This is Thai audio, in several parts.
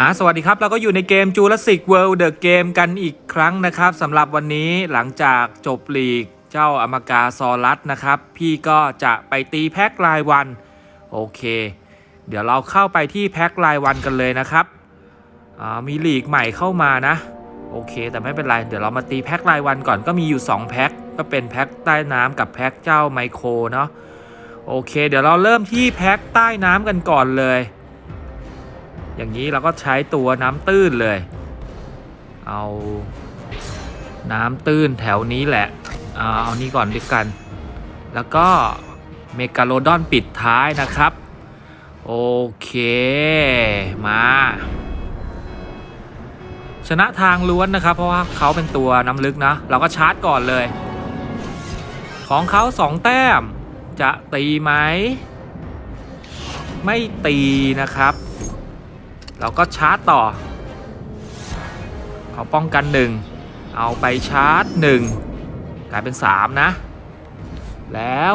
อ่าสวัสดีครับ เราก็อยู่ในเกม Jurassic World The Game กันอีกครั้งนะครับสำหรับวันนี้หลังจากจบลีกเจ้าอมากาซอรัสนะครับ พี่ก็จะไปตีแพ็ครายวัน โอเค เดี๋ยวเราเข้าไปที่แพ็ครายวันกันเลยนะครับอ่ามีลีกใหม่เข้ามานะ โอเค แต่ไม่เป็นไร เดี๋ยวเรามาตีแพ็ครายวันก่อนก็มีอยู่ 2 แพ็คก็เป็นแพ็คใต้น้ำกับแพ็คเจ้าไมโครเนาะโอเค เดี๋ยวเราเริ่มที่แพ็คใต้น้ำกันก่อนเลย อย่างนี้เราก็ใช้ตัวน้ำตื้นเลย เอาน้ำตื้นแถวนี้แหละเอาเอานี้ก่อนดีกัน แล้วก็เมกาโลดอนปิดท้ายนะครับ โอเคมา ชนะทางล้วนนะครับ เพราะว่าเขาเป็นตัวน้ำลึกนะ เราก็ชาร์จก่อนเลย ของเขาสองแต้ม จะตีไหม ไม่ตีนะครับ เราก็ชาร์จต่อ เอาป้องกัน 1 เอาไปชาร์จ 1 กลายเป็น 3 นะ แล้ว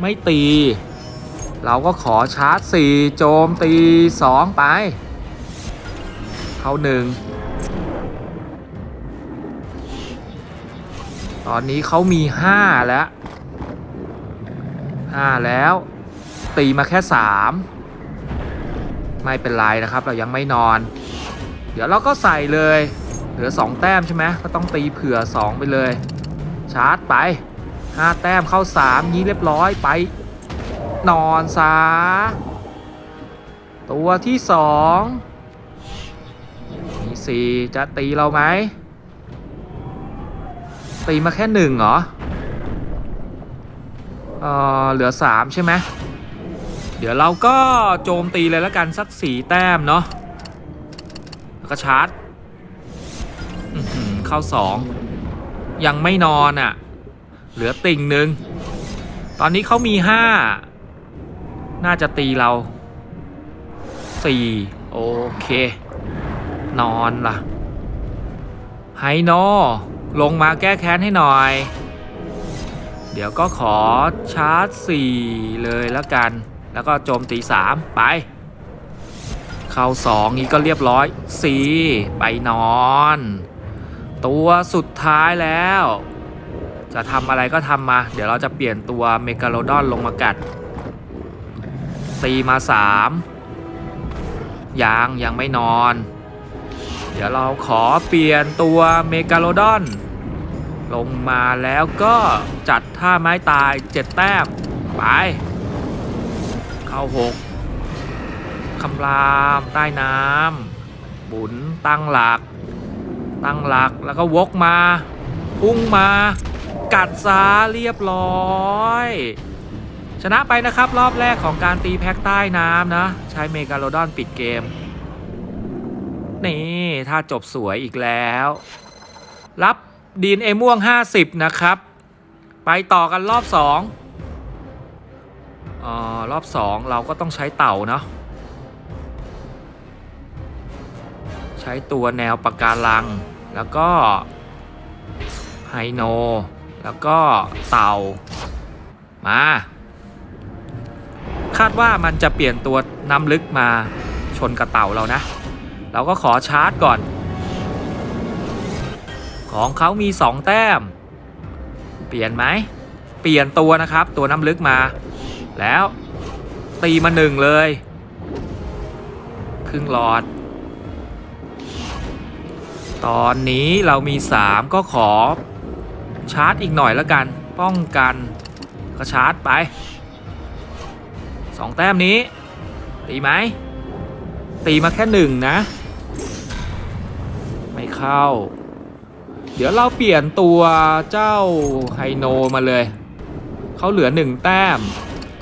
ไม่ตี เราก็ขอชาร์จ 4 โจมตี 2 ไป เข้า1ตอนนี้เขามี5แล้ว5แล้ว ตีมาแค่3ไม่เป็นไรนะครับ เรายังไม่นอน เดี๋ยวเราก็ใส่เลย เหลือ2แต้มใช่ไหมก็ต้องตีเผื่อ2ไปเลย ชาร์จไป5แต้มเข้า3ยี้เรียบร้อยไป นอนซาตัวที่2มี 4จะตีเราไหมตีมาแค่1เหรอเออเหลือ3ใช่ไหมเดี๋ยวเราก็โจมตีเลยแล้วกันสักสี่แต้มเนาะแล้วก็ชาร์จเข้าสองยังไม่นอนอะ่ะ เหลือติ่งหนึ่งตอนนี้เขามีห้าน่าจะตีเราสี่โอเค นอนล่ะ ไฮโน ลงมาแก้แค้นให้หน่อย เดี๋ยวก็ขอชาร์จสี่เลยแล้วกัน แล้วก็โจมตี 3 ไป เข้า 2 นี้ก็เรียบร้อย 4 ไปนอน ตัวสุดท้ายแล้ว จะทำอะไรก็ทำมา เดี๋ยวเราจะเปลี่ยนตัวเมกาโลดอนลงมากัด ตีมา 3ยังยังไม่นอน เดี๋ยวเราขอเปลี่ยนตัวเมกาโลดอน ลงมาแล้วก็จัดท่าไม้ตาย7แต้มไป เข้าหกคำรามใต้น้ำบุนตั้งหลัก ตั้งหลักแล้วก็วกมา พุ่งมา กัดซาเรียบร้อยชนะไปนะครับรอบแรกของการตีแพ็กใต้น้ำนะ ใช้เมกาโลดอนปิดเกม นี่ถ้าจบสวยอีกแล้ว รับดีนเอม่วง 50 นะครับ ไปต่อกันรอบ2ออรอบ 2 เราก็ต้องใช้เต่าเนาะใช้ตัวแนวปะการัง แล้วก็ไฮโน แล้วก็เต่า มา คาดว่ามันจะเปลี่ยนตัวน้ำลึกมาชนกับเต่าเรานะ เราก็ขอชาร์จก่อน ของเขามี 2 แต้ม เปลี่ยนไหม เปลี่ยนตัวนะครับ ตัวน้ำลึกมา แล้วตีมาหนึ่งเลย ครึ่งหลอด ตอนนี้เรามี 3 ก็ขอชาร์จอีกหน่อยแล้วกัน ป้องกันก็ชาร์จไป 2 แต้มนี้ ตีไหมตีมาแค่หนึ่งนะ เข้า เดี๋ยวเราเปลี่ยนตัวเจ้าไฮโนมาเลย เขาเหลือหนึ่งแต้ม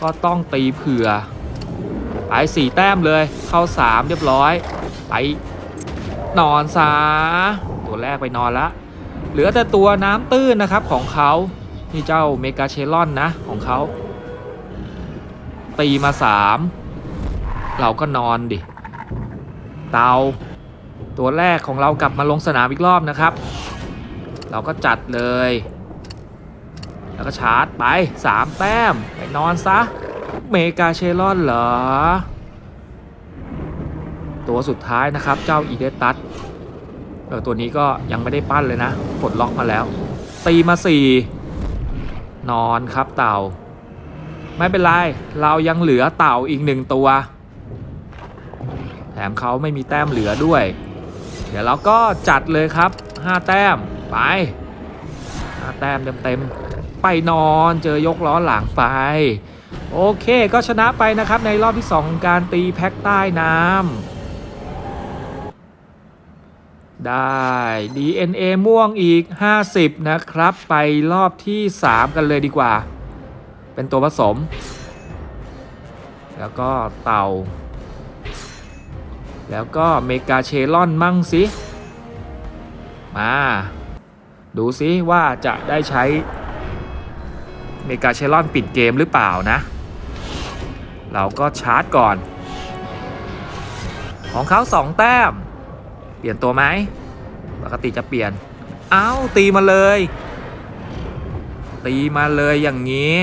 ก็ต้องตีเผื่อ ไปสี่แต้มเลย เข้าสามเรียบร้อย ไปนอนซาตัวแรกไปนอนละ เหลือแต่ตัวน้ำตื้นนะครับของเขา นี่เจ้าเมกาเชลอนนะของเขา ตีมาสามเราก็นอนดิ เตา ตัวแรกของเรากลับมาลงสนามอีกรอบนะครับ เราก็จัดเลย แล้วก็ชาร์จไปสามแต้ม ไปนอนซะ เมกาเชลอนเหรอ ตัวสุดท้ายนะครับเจ้าอีเดตัสเออตัวนี้ก็ยังไม่ได้ปั้นเลยนะปลดล็อกมาแล้ว ตีมาสี่นอนครับเต่า ไม่เป็นไร เรายังเหลือเต่าอีกหนึ่งตัว แถมเขาไม่มีแต้มเหลือด้วย ดี๋ยวเราก็จัดเลยครับ 5 แต้มไป 5 แต้มเต็มๆไปนอนเจอยกล้อหลังไป โอเคก็ชนะไปนะครับในรอบที่ 2 ของการตีแพ็กใต้น้ำได้ DNA ม่วงอีก 50 นะครับ ไปรอบที่ 3 กันเลยดีกว่า เป็นตัวผสม แล้วก็เต่า แล้วก็เมกาเชลอนมั่งสิ มา ดูสิว่าจะได้ใช้ เมกาเชลอนปิดเกมหรือเปล่านะ เราก็ชาร์จก่อน ของเขาสองแต้ม เปลี่ยนตัวไหม ปกติจะเปลี่ยน เอ้า ตีมาเลย ตีมาเลยอย่างนี้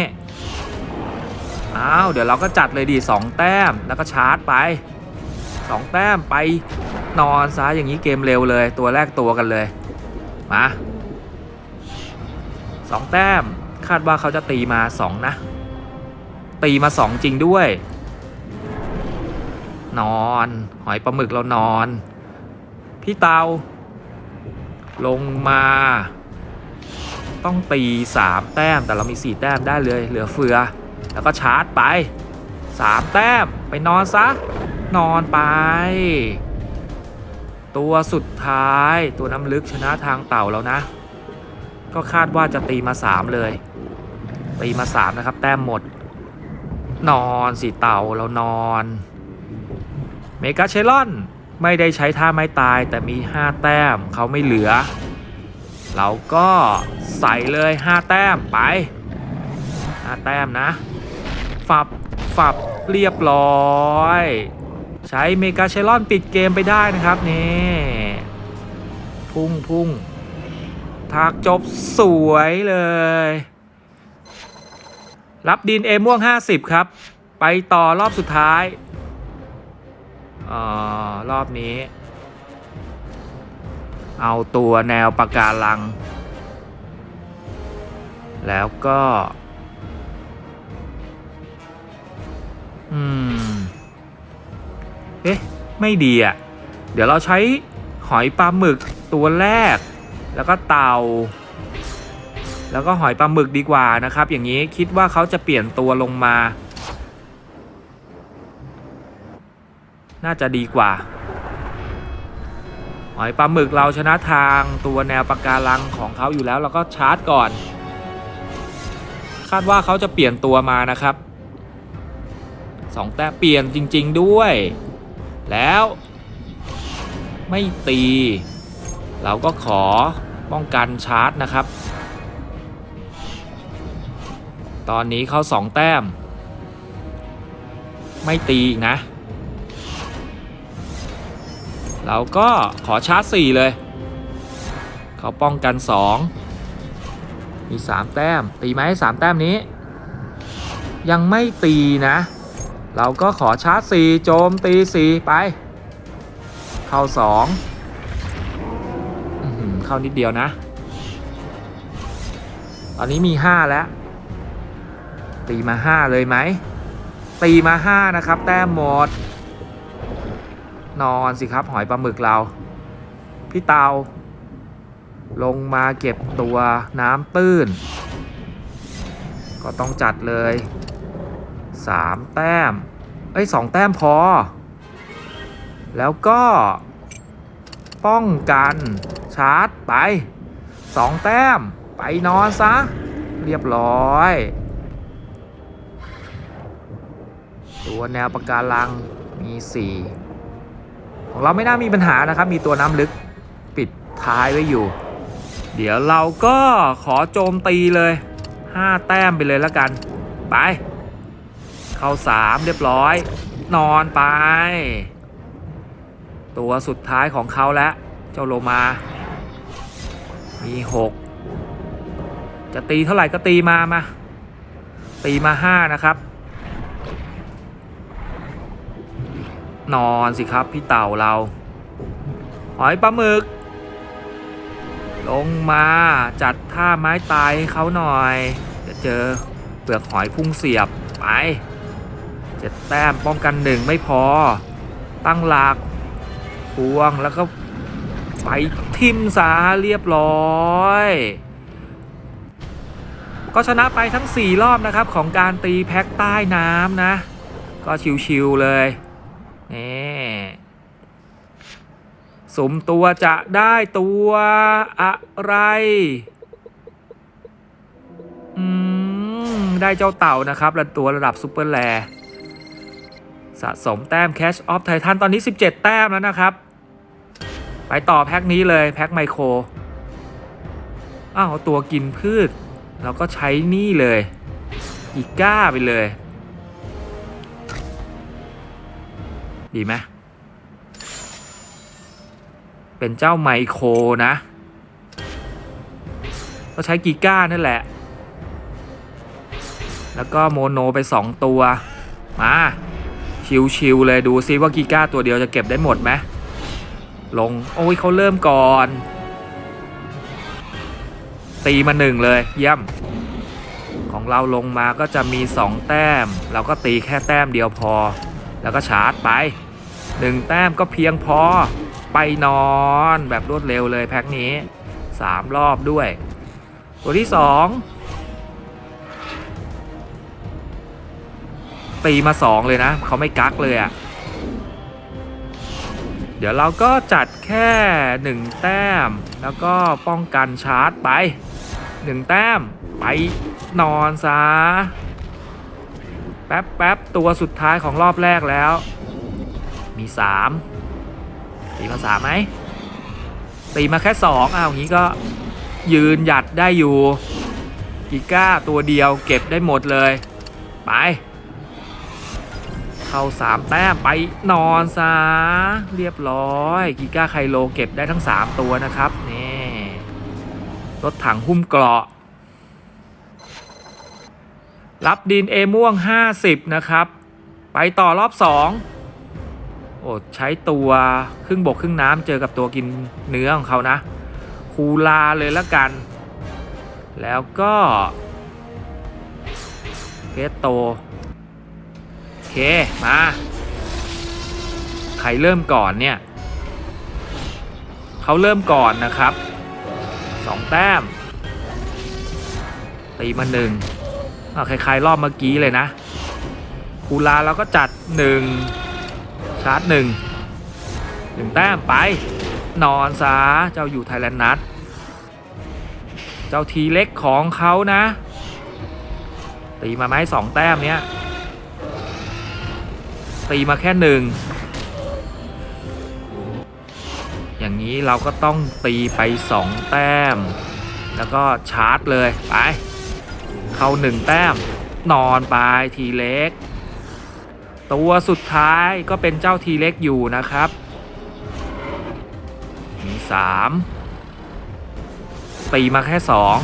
อ้าว เดี๋ยวเราก็จัดเลยดีสองแต้มแล้วก็ชาร์จไป สองแต้มไปนอนซะอย่างนี้เกมเร็วเลย ตัวแรกตัวกันเลย มาสองแต้มคาดว่าเขาจะตีมาสองนะ ตีมาสองจริงด้วย นอนหอยปลาหมึกเรานอน พี่เตา ลงมา ต้องตีสามแต้มแต่เรามีสี่แต้มได้เลย เหลือเฟือ แล้วก็ชาร์จไปสามแต้มไปนอนซะ นอนไป ตัวสุดท้ายตัวน้ำลึกชนะทางเต่าแล้วนะ ก็คาดว่าจะตีมาสามเลย ตีมาสามนะครับ แต้มหมด นอนสิเต่าเรานอน เมกาเชลอนไม่ได้ใช้ท่าไม้ตายแต่มี 5 แต้มเขาไม่เหลือ เราก็ใส่เลย 5 แต้มไป 5 แต้มนะ ฝับฝับเรียบร้อย ใช้เมกาเชลอนปิดเกมไปได้นะครับนี่พุ่งพุ่งทากจบสวยเลย รับดินเอม่วง 50 ครับ ไปต่อรอบสุดท้ายออรอบนี้ เอาตัวแนวปะการัง แล้วก็ อืม เอ๊ะ ไม่ดีอะ เดี๋ยวเราใช้หอยปลาหมึกตัวแรก แล้วก็เตา แล้วก็หอยปลาหมึกดีกว่านะครับ อย่างนี้คิดว่าเขาจะเปลี่ยนตัวลงมา น่าจะดีกว่า หอยปลาหมึกเราชนะทางตัวแนวปะการังของเขาอยู่แล้วเราก็ชาร์จก่อน คาดว่าเขาจะเปลี่ยนตัวมานะครับสองแต้มเปลี่ยนจริง ๆ ด้วย แล้วไม่ตี เราก็ขอป้องกันชาร์จนะครับ ตอนนี้เขาสองแต้ม ไม่ตีอีกนะ เราก็ขอชาร์จ 4 เลย เขาป้องกัน 2 มี 3 แต้ม ตีไหม3แต้มนี้ ยังไม่ตีนะ เราก็ขอชาร์จ4โจมตี4ไป เข้า2อื้อหือเข้านิดเดียวนะ ตอนนี้มี5แล้ว ตีมา5เลยไหม ตีมา5นะครับ แต้มหมด นอนสิครับหอยปลาหมึกเรา พี่เตาลงมาเก็บตัวน้ำตื้น ก็ต้องจัดเลย สามแต้ม เอ้ยสองแต้มพอ แล้วก็ป้องกันชาร์จไปสองแต้มไปนอนซะ เรียบร้อยตัวแนวปะการังมีสี่ของเราไม่น่ามีปัญหานะครับ มีตัวน้ำลึกปิดท้ายไว้อยู่ เดี๋ยวเราก็ขอโจมตีเลย 5 แต้มไปเลยแล้วกัน ไป เข้า3เรียบร้อย นอนไป ตัวสุดท้ายของเขาแล้ว เจ้าโลมา มี6จะตีเท่าไหร่ก็ตีมามา ตีมาห้านะครับ นอนสิครับพี่เต่าเรา หอยปลาหมึก ลงมาจัดท่าไม้ตายให้เขาหน่อย จะเจอเปลือกหอยพุ่งเสียบไป เจ็ดแต้มป้องกันหนึ่งไม่พอ ตั้งหลักควงแล้วก็ไปทิมสาเรียบร้อย ก็ชนะไปทั้ง 4 รอบนะครับของการตีแพ็คใต้น้ำนะ ก็ชิวๆเลยนี่สมตัวจะได้ตัวอะไร อืม ได้เจ้าเต่านะครับและตัวระดับซูเปอร์แล สะสมแต้ม Cash of Titan ตอนนี้ 17 แต้มแล้วนะครับ ไปต่อแพ็คนี้เลยแพ็คไมโคร อ้าวตัวกินพืชเราก็ใช้นี่เลยอีก้าไปเลย ดีไหมเป็นเจ้าไมโครนะ ก็ใช้กีก้านั่นแหละ แล้วก็โมโนไป 2 ตัว มา ชิวๆเลยดูซิว่ากีก้าตัวเดียวจะเก็บได้หมดไหมลง โอ้ยเขาเริ่มก่อน ตีมาหนึ่งเลยเยี่ยม ของเราลงมาก็จะมี 2 แต้ม เราก็ตีแค่แต้มเดียวพอ แล้วก็ชาร์จไป 1 แต้มก็เพียงพอ ไปนอนแบบรวดเร็วเลยแพ็คนี้ 3 รอบด้วย ตัวที่ 2 ตีมา 2 เลยนะเขาไม่กักเลยอะ่ะเดี๋ยวเราก็จัดแค่ 1 แต้ม แล้วก็ป้องกันชาร์จไป 1 แต้มไปนอนซะแป๊บแป๊บตัวสุดท้ายของรอบแรกแล้ว มีสามตีมาสามไหมตีมาแค่สองอ้าวอย่างนี้ก็ยืนหยัดได้อยู่กิก้าตัวเดียวเก็บได้หมดเลย ไป เข้าสามแต้มไปนอนซะเรียบร้อยกิก้าไคโลเก็บได้ทั้ง 3 ตัวนะครับนี่รถถังหุ้มเกราะ รับดินเอม่วง 50 นะครับ ไปต่อรอบ 2 โอ้ใช้ตัวครึ่งบกครึ่งน้ำเจอกับตัวกินเนื้อของเขานะ คูลาเลยละกัน แล้วก็เพชโต เค มา ใครเริ่มก่อนเนี่ย เขาเริ่มก่อนนะครับสองแต้ม ตีมาหนึ่งเอาคล้ายๆรอบเมื่อกี้เลยนะ คูลาเราก็จัดหนึ่งชาร์จหนึ่งหนึ่งแต้มไป นอนซะเจ้าอยู่ไทยแลนด์นัด เจ้าทีเล็กของเขานะ ตีมาไหมสองแต้มเนี้ย ตีมาแค่หนึ่งอย่างนี้เราก็ต้องตีไปสองแต้ม แล้วก็ชาร์จเลยไป เข้าหนึ่งแต้ม นอนไปทีเล็ก ตัวสุดท้ายก็เป็นเจ้าทีเล็กอยู่นะครับ มีสามตีมาแค่สอง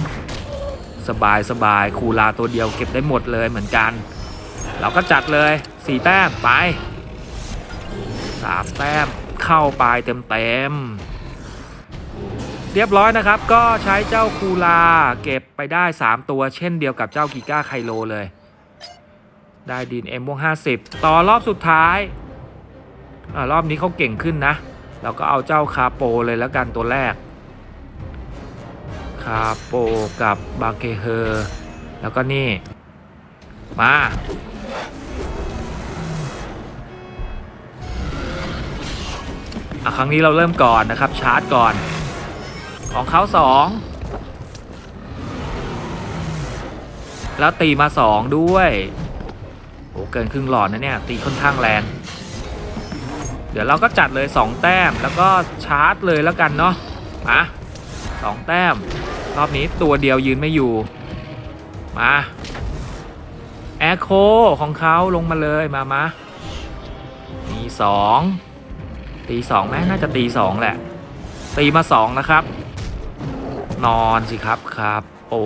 สบายสบายคูลาตัวเดียวเก็บได้หมดเลยเหมือนกัน เราก็จัดเลยสีแต้มไปสาแต้มเข้าไปเต็มเต็มๆเรียบร้อยนะครับก็ใช้เจ้าคูลาเก็บไปได้ 3 ตัวเช่นเดียวกับเจ้ากิก้าไคโลเลย ได้ดินเอ็มวงห้าสิบต่อรอบสุดท้ายอรอบนี้เขาเก่งขึ้นนะ เราก็เอาเจ้าคาโปเลยแล้วกันตัวแรก คาโปกับบาเกเฮอร์ แล้วก็นี่ มา อะครั้งนี้เราเริ่มก่อนนะครับ ชาร์จก่อน ของเขาสองแล้วตีมาสองด้วยโอ้เกินครึ่งหลอดนะเนี่ย ตีค่อนข้างแรง เดี๋ยวเราก็จัดเลย 2 แต้มแล้วก็ชาร์จเลยแล้วกันเนาะมาสองแต้ม รอบนี้ตัวเดียวยืนไม่อยู่ มาแอคโคของเขาลงมาเลยมามามีสอง ตีสองไหมน่าจะตีสองแหละ ตีมาสองนะครับ นอนสิครับครับ โอ้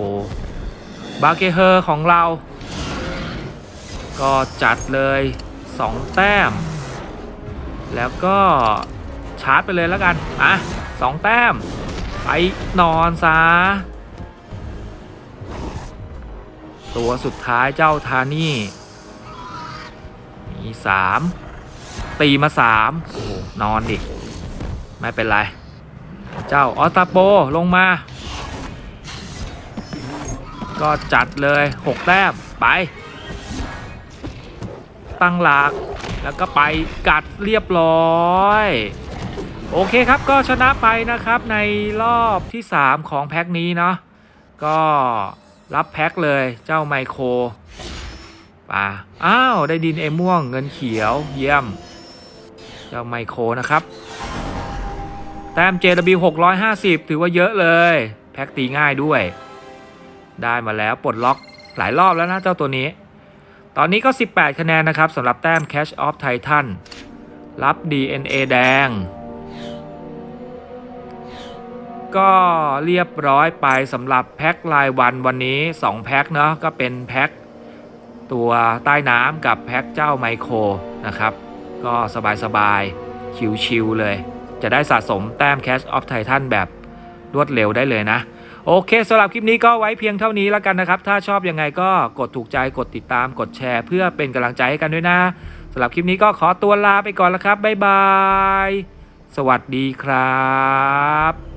บาเกเฮอร์ของเรา ก็จัดเลย2แต้ม แล้วก็ชาร์จไปเลยแล้วกันอะสองแต้ม ไปนอนซะตัวสุดท้ายเจ้าทานี่ มีสาม ตีมาสามโอ้โหนอนดิไม่เป็นไร เจ้าออสตาโปลงมา ก็จัดเลยหกแต้มไป ตั้งหลักแล้วก็ไปกัดเรียบร้อยโอเคครับก็ชนะไปนะครับในรอบที่ 3 ของแพ็คนี้เนาะก็รับแพ็คเลยเจ้าไมโครป่าอ้าว ได้ดินเอม่วงเงินเขียวเยี่ยม เจ้าไมโครนะครับ แต้ม JW 650 ถือว่าเยอะเลย แพ็คตีง่ายด้วย ได้มาแล้วปลดล็อกหลายรอบแล้วนะเจ้าตัวนี้ ตอนนี้ก็ 18 คะแนนนะครับสำหรับแต้ม Cash of Titan รับ DNA แดง ก็เรียบร้อยไปสำหรับแพ็ครายวันวันนี้ 2 แพ็คเนาะก็เป็นแพ็คตัวใต้น้ำกับแพ็คเจ้าไมโครนะครับ ก็สบายๆชิวๆเลย จะได้สะสมแต้ม Cash of Titan แบบรวดเร็วได้เลยนะ โอเคสำหรับคลิปนี้ก็ไว้เพียงเท่านี้แล้วกันนะครับ ถ้าชอบยังไงก็กดถูกใจกดติดตามกดแชร์ เพื่อเป็นกำลังใจให้กันด้วยนะสำหรับคลิปนี้ก็ขอตัวลาไปก่อนแล้วครับบ๊ายบาย สวัสดีครับ